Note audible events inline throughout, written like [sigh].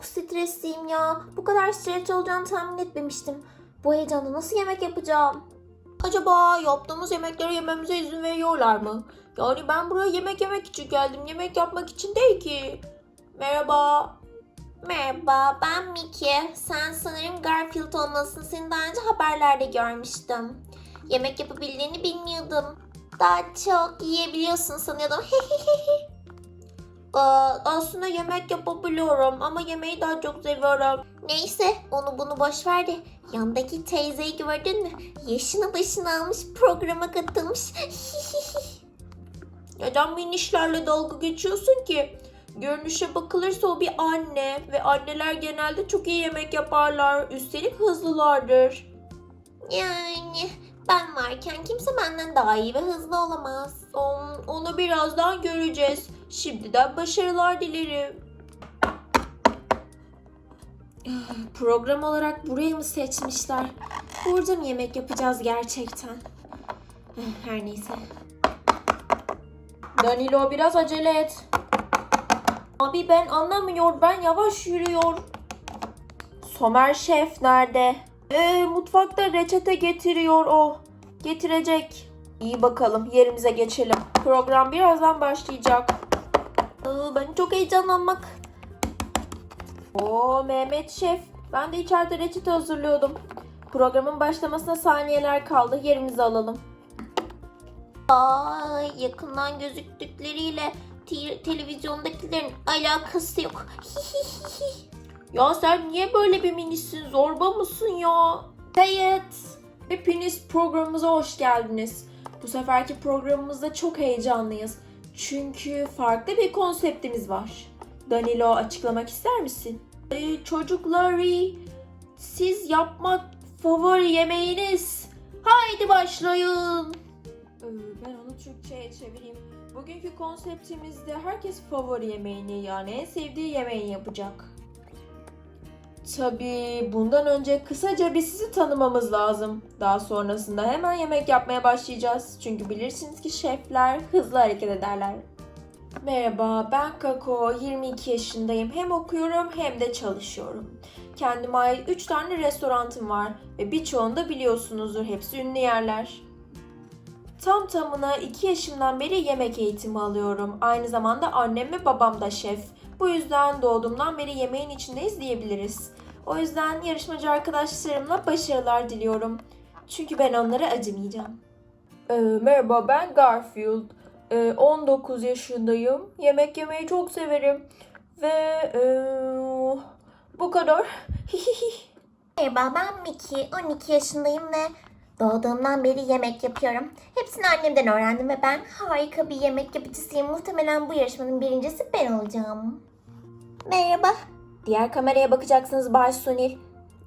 çok stresliyim ya. Bu kadar stres olacağını tahmin etmemiştim. Bu heyecanda nasıl yemek yapacağım? Acaba yaptığımız yemekleri yememize izin veriyorlar mı? Yani ben buraya yemek yemek için geldim. Yemek yapmak için değil ki. Merhaba. Merhaba ben Miki. Sen sanırım Garfield olmalısın. Seni daha önce haberlerde görmüştüm. Yemek yapabildiğini bilmiyordum. Daha çok yiyebiliyorsun sanıyordum. [laughs] Aa, aslında yemek yapabiliyorum ama yemeği daha çok seviyorum. Neyse onu bunu boş ver de yandaki teyzeyi gördün mü? Yaşını başını almış programa katılmış. [laughs] Neden minişlerle dalga geçiyorsun ki? Görünüşe bakılırsa o bir anne ve anneler genelde çok iyi yemek yaparlar. Üstelik hızlılardır. Yani ben varken kimse benden daha iyi ve hızlı olamaz. Onu birazdan göreceğiz. Şimdiden başarılar dilerim. Program olarak burayı mı seçmişler? Burada mı yemek yapacağız gerçekten? Her neyse. Danilo biraz acele et. Abi ben anlamıyor. Ben yavaş yürüyor. Somer Şef nerede? Ee, mutfakta reçete getiriyor o. Getirecek. İyi bakalım yerimize geçelim. Program birazdan başlayacak. Ee, ben çok heyecanlanmak. Oo Mehmet Şef. Ben de içeride reçete hazırlıyordum. Programın başlamasına saniyeler kaldı. Yerimizi alalım. Ay yakından gözüktükleriyle te- televizyondakilerin alakası yok. ya sen niye böyle bir minisin? Zorba mısın ya? Kayıt. Hepiniz programımıza hoş geldiniz. Bu seferki programımızda çok heyecanlıyız. Çünkü farklı bir konseptimiz var. Danilo açıklamak ister misin? Ee, çocukları siz yapmak favori yemeğiniz. Haydi başlayın. Ee, Ben onu Türkçe'ye çevireyim. Bugünkü konseptimizde herkes favori yemeğini yani en sevdiği yemeği yapacak. Tabii bundan önce kısaca bir sizi tanımamız lazım. Daha sonrasında hemen yemek yapmaya başlayacağız. Çünkü bilirsiniz ki şefler hızlı hareket ederler. Merhaba ben Kako, 22 yaşındayım. Hem okuyorum hem de çalışıyorum. Kendime ait 3 tane restoranım var ve birçoğunu da biliyorsunuzdur. Hepsi ünlü yerler. Tam tamına 2 yaşımdan beri yemek eğitimi alıyorum. Aynı zamanda annem ve babam da şef. Bu yüzden doğduğumdan beri yemeğin içindeyiz diyebiliriz. O yüzden yarışmacı arkadaşlarımla başarılar diliyorum. Çünkü ben onlara acımayacağım. Ee, merhaba ben Garfield. Ee, 19 yaşındayım. Yemek yemeyi çok severim. Ve ee, bu kadar. [laughs] Merhaba ben Miki, 12 yaşındayım ve doğduğumdan beri yemek yapıyorum. Hepsini annemden öğrendim ve ben harika bir yemek yapıcısıyım. Muhtemelen bu yarışmanın birincisi ben olacağım. Merhaba. Diğer kameraya bakacaksınız Bay Sunil.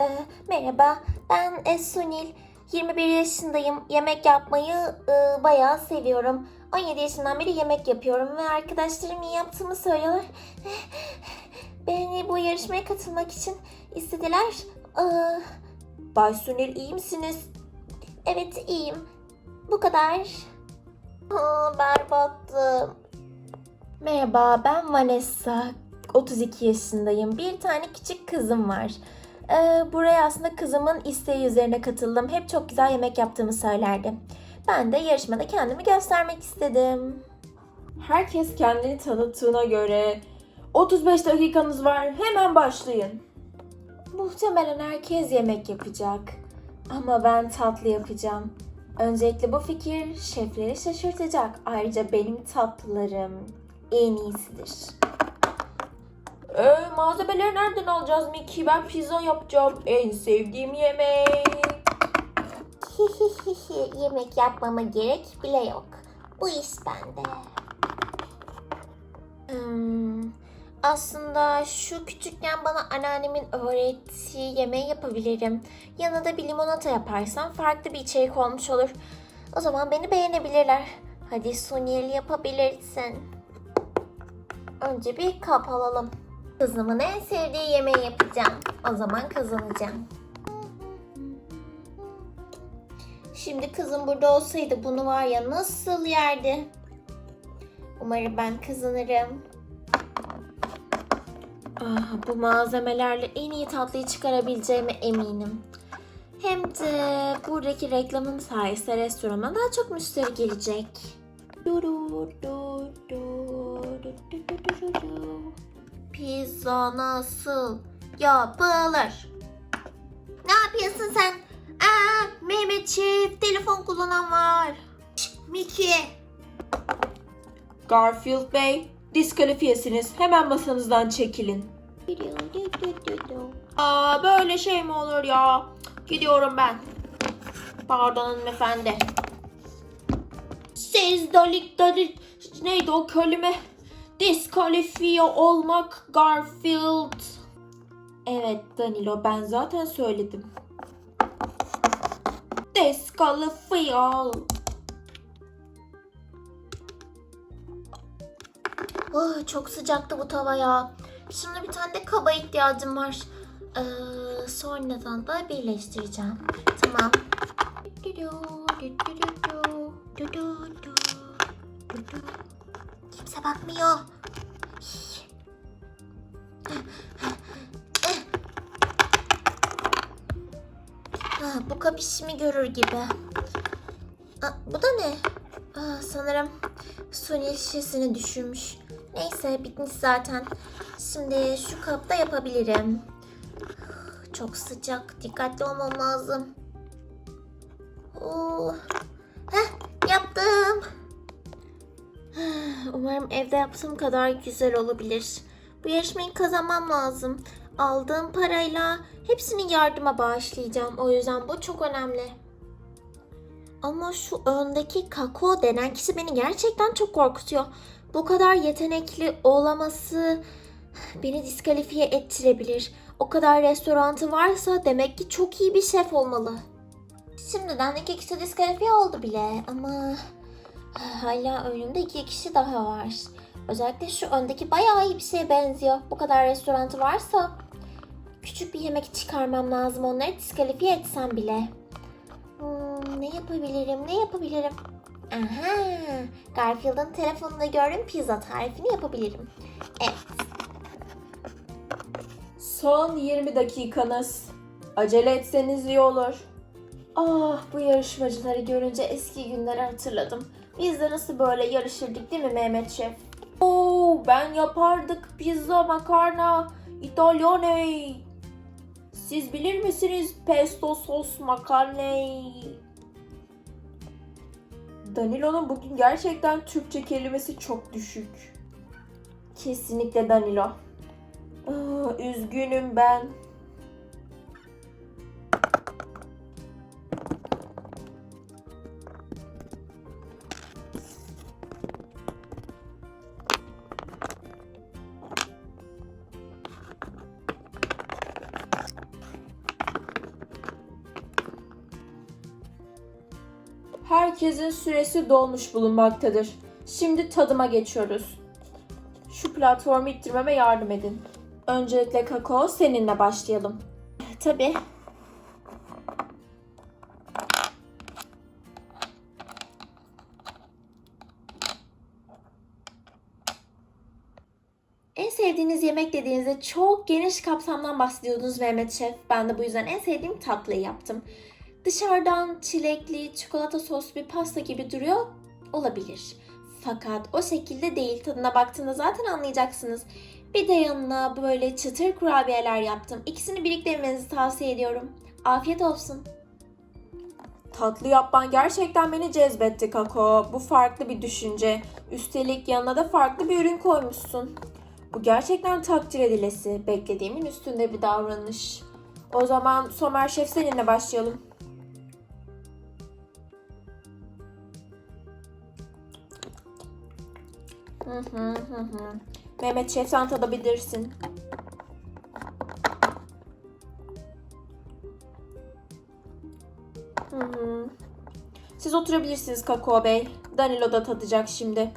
Ee, merhaba ben e, Sunil. 21 yaşındayım. Yemek yapmayı e, bayağı seviyorum. 17 yaşından beri yemek yapıyorum ve arkadaşlarım iyi yaptığımı söylüyorlar. [laughs] Beni bu yarışmaya katılmak için istediler. Ee, Bay Sunil iyi misiniz? Evet iyiyim. Bu kadar. Aa, berbattım. Merhaba ben Vanessa. 32 yaşındayım. Bir tane küçük kızım var. Ee, buraya aslında kızımın isteği üzerine katıldım. Hep çok güzel yemek yaptığımı söylerdi. Ben de yarışmada kendimi göstermek istedim. Herkes kendini tanıttığına göre 35 dakikanız var. Hemen başlayın. Muhtemelen herkes yemek yapacak. Ama ben tatlı yapacağım. Öncelikle bu fikir şefleri şaşırtacak. Ayrıca benim tatlılarım en iyisidir. Ee, malzemeleri nereden alacağız Miki? Ben pizza yapacağım. En sevdiğim yemek. [laughs] Yemek yapmama gerek bile yok. Bu iş bende. Hmm, aslında şu küçükken bana anneannemin öğrettiği yemeği yapabilirim. Yanına da bir limonata yaparsam farklı bir içerik olmuş olur. O zaman beni beğenebilirler. Hadi Sunil yapabilirsin. Önce bir kap alalım. Kızımın en sevdiği yemeği yapacağım. O zaman kazanacağım. Şimdi kızım burada olsaydı bunu var ya nasıl yerdi? Umarım ben kazanırım. Ah, bu malzemelerle en iyi tatlıyı çıkarabileceğime eminim. Hem de buradaki reklamım sayesinde restorana daha çok müşteri gelecek. Du du du du, du du du du du. Pizza nasıl yapılır? Ne yapıyorsun sen? Aa, Mehmet Şef, telefon kullanan var. Miki. Garfield Bey, diskalifiyesiniz. Hemen masanızdan çekilin. Aa böyle şey mi olur ya? Gidiyorum ben. Pardon hanımefendi. Siz dalik dalik neydi o kelime? Diskalifiye olmak Garfield. Evet Danilo ben zaten söyledim. Diskalifiye. Oh, çok sıcaktı bu tava ya. Şimdi bir tane de kaba ihtiyacım var. Ee, sonradan da birleştireceğim. Tamam. Kimse bakmıyor. Ha, bu kap işimi görür gibi. Aa, bu da ne? Aa, sanırım Sony şişesini düşürmüş. Neyse bitmiş zaten. Şimdi şu kapta yapabilirim. Çok sıcak. Dikkatli olmam lazım. Oo. Heh, yaptım. Umarım evde yaptığım kadar güzel olabilir. Bu yarışmayı kazanmam lazım. Aldığım parayla hepsini yardıma bağışlayacağım. O yüzden bu çok önemli. Ama şu öndeki kakao denen kişi beni gerçekten çok korkutuyor. Bu kadar yetenekli olaması beni diskalifiye ettirebilir. O kadar restorantı varsa demek ki çok iyi bir şef olmalı. Şimdiden iki kişi diskalifiye oldu bile ama hala önümde iki kişi daha var. Özellikle şu öndeki bayağı iyi bir şeye benziyor. Bu kadar restorantı varsa küçük bir yemek çıkarmam lazım onları diskalifiye etsem bile. Hmm, ne yapabilirim, ne yapabilirim? Aha, Garfield'ın telefonunda gördüm pizza tarifini yapabilirim. Evet, Son 20 dakikanız. Acele etseniz iyi olur. Ah bu yarışmacıları görünce eski günleri hatırladım. Biz de nasıl böyle yarışırdık değil mi Mehmet Şef? Oo ben yapardık pizza, makarna, İtalyone. Siz bilir misiniz pesto sos makarne? Danilo'nun bugün gerçekten Türkçe kelimesi çok düşük. Kesinlikle Danilo. Üzgünüm ben. Herkesin süresi dolmuş bulunmaktadır. Şimdi tadıma geçiyoruz. Şu platformu ittirmeme yardım edin. Öncelikle kakao seninle başlayalım. tabii. En sevdiğiniz yemek dediğinizde çok geniş kapsamdan bahsediyordunuz Mehmet Şef. Ben de bu yüzden en sevdiğim tatlıyı yaptım. Dışarıdan çilekli, çikolata soslu bir pasta gibi duruyor olabilir. Fakat o şekilde değil. Tadına baktığında zaten anlayacaksınız. Bir de yanına böyle çıtır kurabiyeler yaptım. İkisini birlikte tavsiye ediyorum. Afiyet olsun. Tatlı yapman gerçekten beni cezbetti kakao. Bu farklı bir düşünce. Üstelik yanına da farklı bir ürün koymuşsun. Bu gerçekten takdir edilesi. Beklediğimin üstünde bir davranış. O zaman Somer Şef seninle başlayalım. Hı hı hı hı. Mehmet Şef sen tadabilirsin. Siz oturabilirsiniz Kakao Bey. Danilo da tadacak şimdi.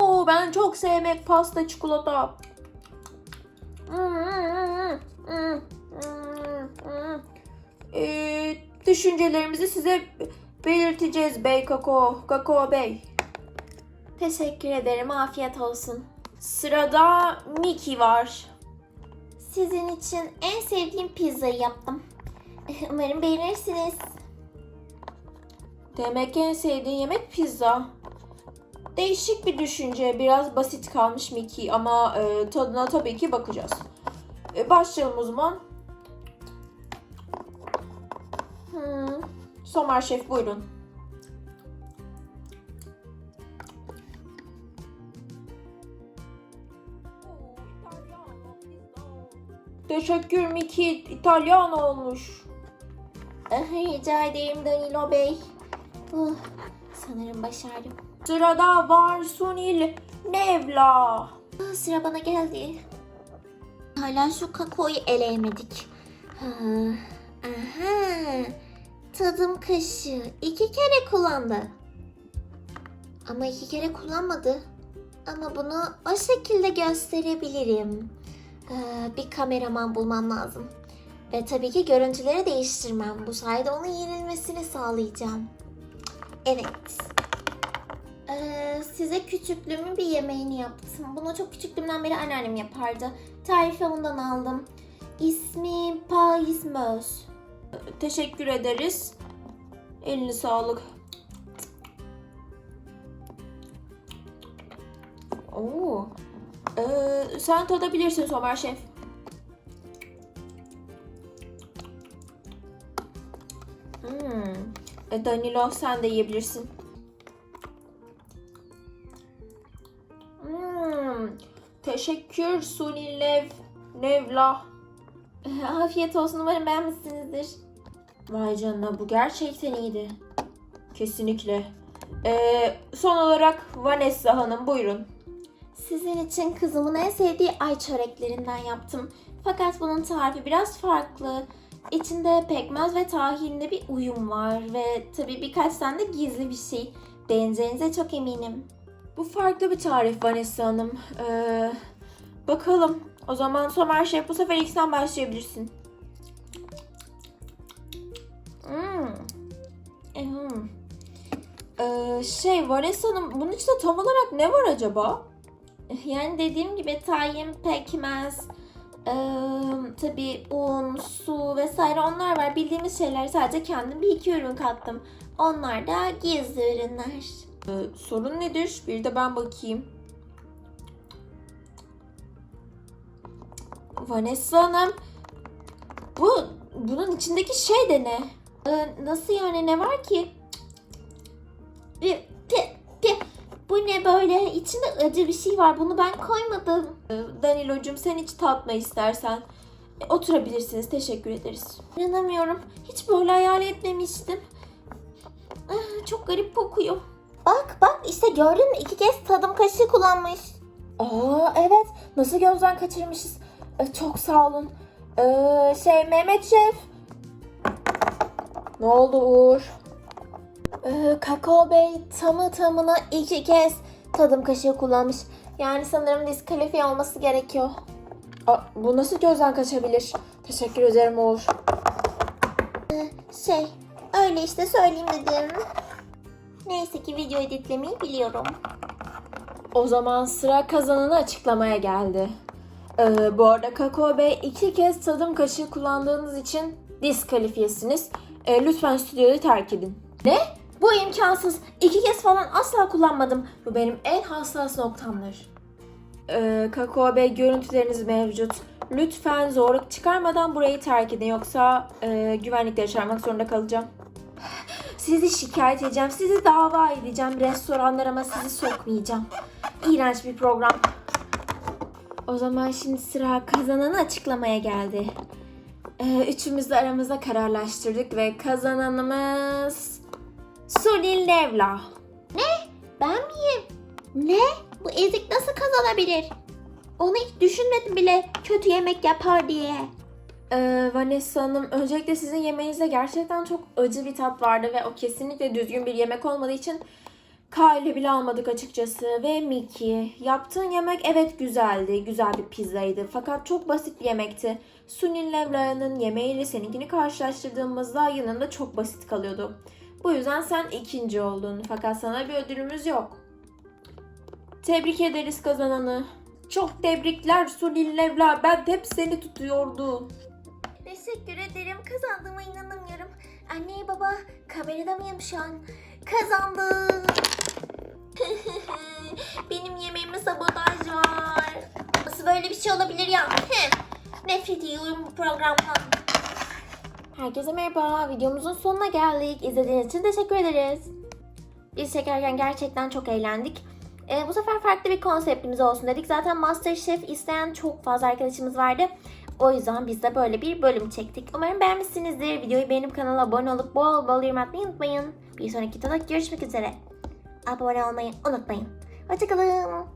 Oo ben çok sevmek pasta çikolata. Ee, düşüncelerimizi size belirteceğiz Bey Kakao. Kakao Bey. Teşekkür ederim. Afiyet olsun. Sırada Mickey var. Sizin için en sevdiğim pizzayı yaptım. [laughs] Umarım beğenirsiniz. Demek en sevdiğin yemek pizza. Değişik bir düşünce. Biraz basit kalmış Mickey ama e, tadına tabii ki bakacağız. E, başlayalım o zaman. Hmm. Somer Şef buyurun. Teşekkür Mickey. İtalyan olmuş. Ah, Rica ederim Danilo Bey. Uh, sanırım başardım. Sırada var Sunil Nevla. Ah, Sıra bana geldi. Hala şu kakaoyu eleyemedik. Ha, aha. Tadım kaşığı iki kere kullandı. Ama iki kere kullanmadı. Ama bunu o şekilde gösterebilirim. Ee, bir kameraman bulmam lazım. Ve tabii ki görüntüleri değiştirmem. Bu sayede onun yenilmesini sağlayacağım. Evet. Ee, size küçüklüğümün bir yemeğini yaptım. Bunu çok küçüklüğümden beri anneannem yapardı. Tarifi ondan aldım. İsmi Pais Möz. Teşekkür ederiz. Eline sağlık. Oo. Ee, sen tadabilirsin Somer Şef. Hmm. E, Danilo sen de yiyebilirsin. Hmm. Teşekkür Sunil Nev. Nevla. [laughs] Afiyet olsun umarım beğenmişsinizdir. Vay canına bu gerçekten iyiydi. Kesinlikle. Ee, son olarak Vanessa Hanım buyurun. Sizin için kızımın en sevdiği ay çöreklerinden yaptım. Fakat bunun tarifi biraz farklı. İçinde pekmez ve tahinli bir uyum var ve tabii birkaç tane de gizli bir şey. Beğeneceğinize çok eminim. Bu farklı bir tarif Vanessa Hanım. Ee, bakalım. O zaman Somer Şef bu sefer ilk sen başlayabilirsin. Hmm. Ee, şey Vanessa Hanım bunun içinde tam olarak ne var acaba? Yani dediğim gibi tahin, pekmez, eee tabii un, su vesaire onlar var. Bildiğimiz şeyler sadece kendim bir iki ürün kattım. Onlar da gizli ürünler. Ee, sorun nedir? Bir de ben bakayım. Vanessa Hanım, bu bunun içindeki şey de ne? Ee, nasıl yani ne var ki? Pi. Bu ne böyle? İçinde acı bir şey var. Bunu ben koymadım. Danilo'cum sen hiç tatma istersen. E, oturabilirsiniz. Teşekkür ederiz. İnanamıyorum. Hiç böyle hayal etmemiştim. Ah, Çok garip kokuyor. Bak bak işte gördün mü? İki kez tadım kaşığı kullanmış. Aa evet. Nasıl gözden kaçırmışız. Ee, çok sağ olun. Ee, şey Mehmet Şef. Ne oldu Uğur? Ee, Kakao Bey tamı tamına iki kez tadım kaşığı kullanmış. Yani sanırım diskalifiye olması gerekiyor. Aa, bu nasıl gözden kaçabilir? Teşekkür ederim Uğur. Şey, öyle işte söyleyeyim dedim. Neyse ki video editlemeyi biliyorum. O zaman sıra kazananı açıklamaya geldi. Ee, bu arada Kakao Bey iki kez tadım kaşığı kullandığınız için diskalifiyesiniz. Ee, lütfen stüdyoyu terk edin. Ne? Bu imkansız. İki kez falan asla kullanmadım. Bu benim en hassas noktamdır. Ee, Kakao Bey görüntüleriniz mevcut. Lütfen zorluk çıkarmadan burayı terk edin yoksa e, güvenlikleri çağırmak zorunda kalacağım. Sizi şikayet edeceğim, sizi dava edeceğim restoranlarıma sizi sokmayacağım. İğrenç bir program. O zaman şimdi sıra kazananı açıklamaya geldi. Ee, üçümüz de aramızda kararlaştırdık ve kazananımız Sunil Nevla. Ben miyim? Ne? Bu ezik nasıl kazanabilir? Onu hiç düşünmedim bile kötü yemek yapar diye. Ee, Vanessa Hanım, öncelikle sizin yemeğinizde gerçekten çok acı bir tat vardı ve o kesinlikle düzgün bir yemek olmadığı için K ile bile almadık açıkçası. Ve Miki, yaptığın yemek evet güzeldi, güzel bir pizzaydı fakat çok basit bir yemekti. Sunil Levla'nın yemeğiyle seninkini karşılaştırdığımızda yanında çok basit kalıyordu. Bu yüzden sen ikinci oldun fakat sana bir ödülümüz yok. Tebrik ederiz kazananı. Çok tebrikler Sunil Levla. Ben hep seni tutuyordu. Teşekkür ederim. Kazandığıma inanamıyorum. Anne baba kamerada mıyım şu an? Kazandım. [laughs] Benim yemeğime sabotaj var. Nasıl böyle bir şey olabilir ya? Heh. Nefret ediyorum bu programdan. Herkese merhaba. Videomuzun sonuna geldik. İzlediğiniz için teşekkür ederiz. Biz çekerken gerçekten çok eğlendik. Ee, bu sefer farklı bir konseptimiz olsun dedik. Zaten Masterchef isteyen çok fazla arkadaşımız vardı. O yüzden biz de böyle bir bölüm çektik. Umarım beğenmişsinizdir. Videoyu beğenip kanala abone olup bol bol yorum atmayı unutmayın. Bir sonraki videoda görüşmek üzere. Abone olmayı unutmayın. Hoşçakalın.